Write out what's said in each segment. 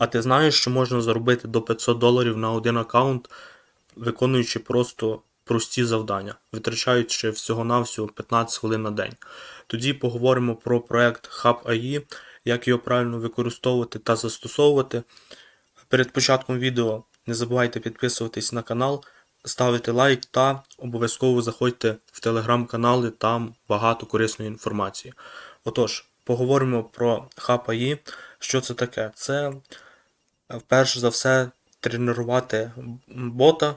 А ти знаєш, що можна заробити до 500 доларів на один аккаунт, виконуючи просто прості завдання, витрачаючи всього-навсього 15 хвилин на день. Тоді поговоримо про проект Hub AI, як його правильно використовувати та застосовувати. Перед початком відео не забувайте підписуватись на канал, ставити лайк та обов'язково заходьте в телеграм-канали, там багато корисної інформації. Отож, поговоримо про Hub AI. Що це таке? Це перш за все тренувати бота,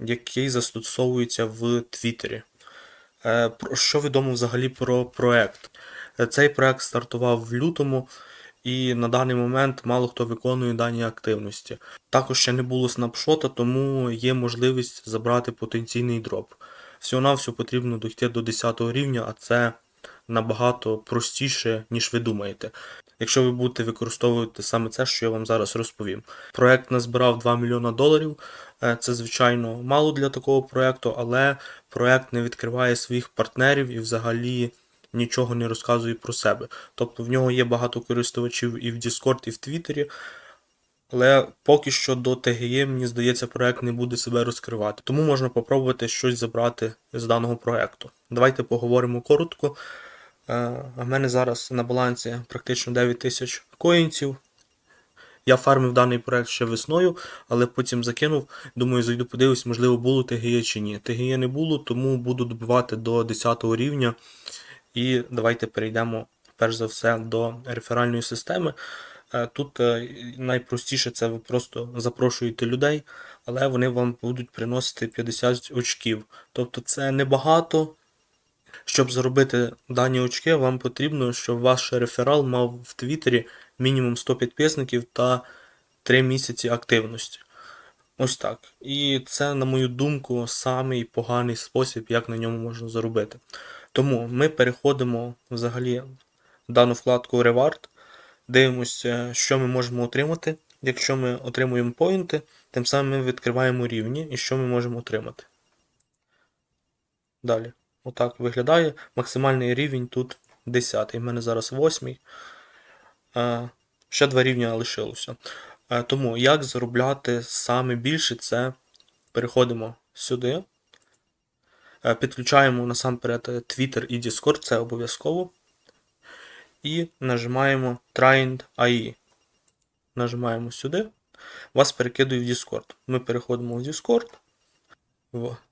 який застосовується в Твіттері. Е, про- Що відомо взагалі про проект? Е, Цей проект стартував в лютому, і на даний момент мало хто виконує дані активності. Також ще не було снапшота, тому є можливість забрати потенційний дроп. Всього-навсього потрібно дойти до 10 рівня, а це набагато простіше, ніж ви думаєте. Якщо ви будете використовувати саме це, що я вам зараз розповім. Проект назбирав 2 мільйона доларів. Е, Це, звичайно, мало для такого проекту, але проект не відкриває своїх партнерів і взагалі нічого не розказує про себе. Тобто в нього є багато користувачів і в Discord, і в Твіттері. Але поки що до TGE, мені здається, проект не буде себе розкривати. Тому можна попробувати щось забрати з даного проекту. Давайте поговоримо коротко. Е, В мене зараз на балансі практично 9 тисяч коїнців. Я фармив даний проект ще весною, але потім закинув. Думаю, зайду подивлюсь, можливо, було ТГЄ чи ні. ТГЄ не було, тому буду добивати до 10 рівня. І давайте перейдемо перш за все до реферальної системи. Е, Тут е, найпростіше це ви просто запрошуєте людей, але вони вам будуть приносити 50 очків. Тобто це небагато. Щоб заробити дані очки, вам потрібно, щоб ваш реферал мав в Твіттері мінімум 100 підписників та 3 місяці активності. Ось так. І це, на мою думку, самий поганий спосіб, як на ньому можна заробити. Тому ми переходимо взагалі в дану вкладку Reward, дивимося, що ми можемо отримати. Якщо ми отримуємо поінти, тим самим ми відкриваємо рівні і що ми можемо отримати. Далі. Отак виглядає. Максимальний рівень тут 10. У мене зараз 8. Е, Ще два рівня лишилося. Е, Тому як заробляти саме більше, це переходимо сюди. Е, Підключаємо насамперед Twitter і Discord, це обов'язково. І нажимаємо Trained AI. Нажимаємо сюди. Вас перекидує в Discord. Ми переходимо в Discord.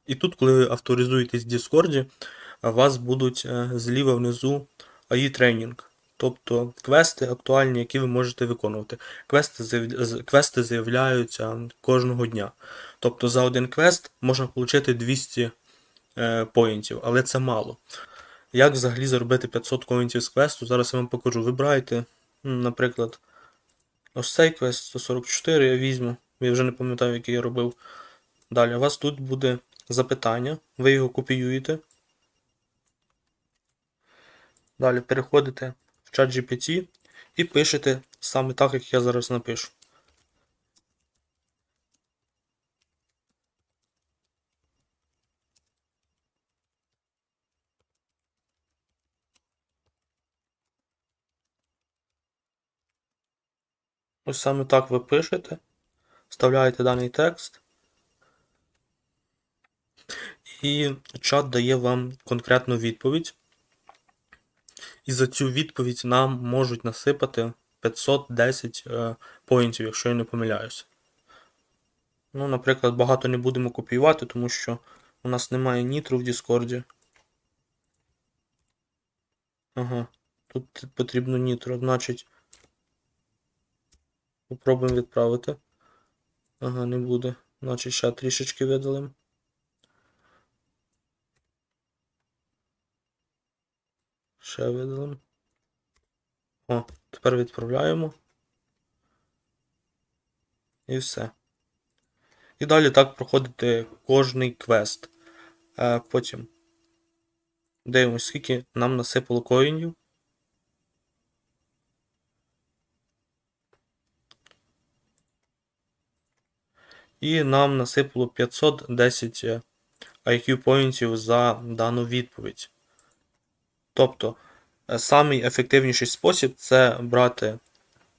І тут, коли ви авторизуєтесь в Discord, вас будуть е, зліва внизу AI тренінг. Тобто квести актуальні, які ви можете виконувати. Квести, квести з'являються кожного дня. Тобто за один квест можна отримати 200 е, поінтів, але це мало. Як взагалі заробити 500 коінтів з квесту? Зараз я вам покажу. Вибирайте, наприклад, ось цей квест 144 я візьму. Я вже не пам'ятаю, який я робив. Далі, у вас тут буде запитання, ви його копіюєте. Далі переходите в чат GPT і пишете саме так, як я зараз напишу. Ось саме так ви пишете, вставляєте даний текст. І чат дає вам конкретну відповідь. І за цю відповідь нам можуть насипати 510 е, поінтів, якщо я не помиляюся. Ну, наприклад, багато не будемо копіювати, тому що у нас немає нітру в Діскорді. Ага, тут потрібно нітро, значить. Попробуємо відправити. Ага, не буде. Значить, ще трішечки видалимо. Ще видалимо. О, тепер відправляємо. І все. І далі так проходити кожний квест. Е, потім дивимось, скільки нам насипало коїнів. І нам насипало 510 IQ поінтів за дану відповідь. Тобто, е, самий ефективніший спосіб це брати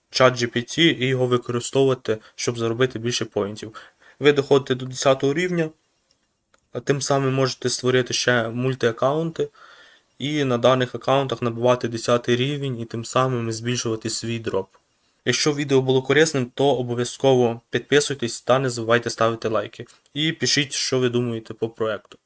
чат GPT і його використовувати, щоб заробити більше поінтів. Ви доходите до 10 рівня, тим самим можете створити ще мультиаккаунти і на даних аккаунтах набивати 10 рівень і тим самим збільшувати свій дроп. Якщо відео було корисним, то обов'язково підписуйтесь та не забувайте ставити лайки. І пишіть, що ви думаєте по проекту.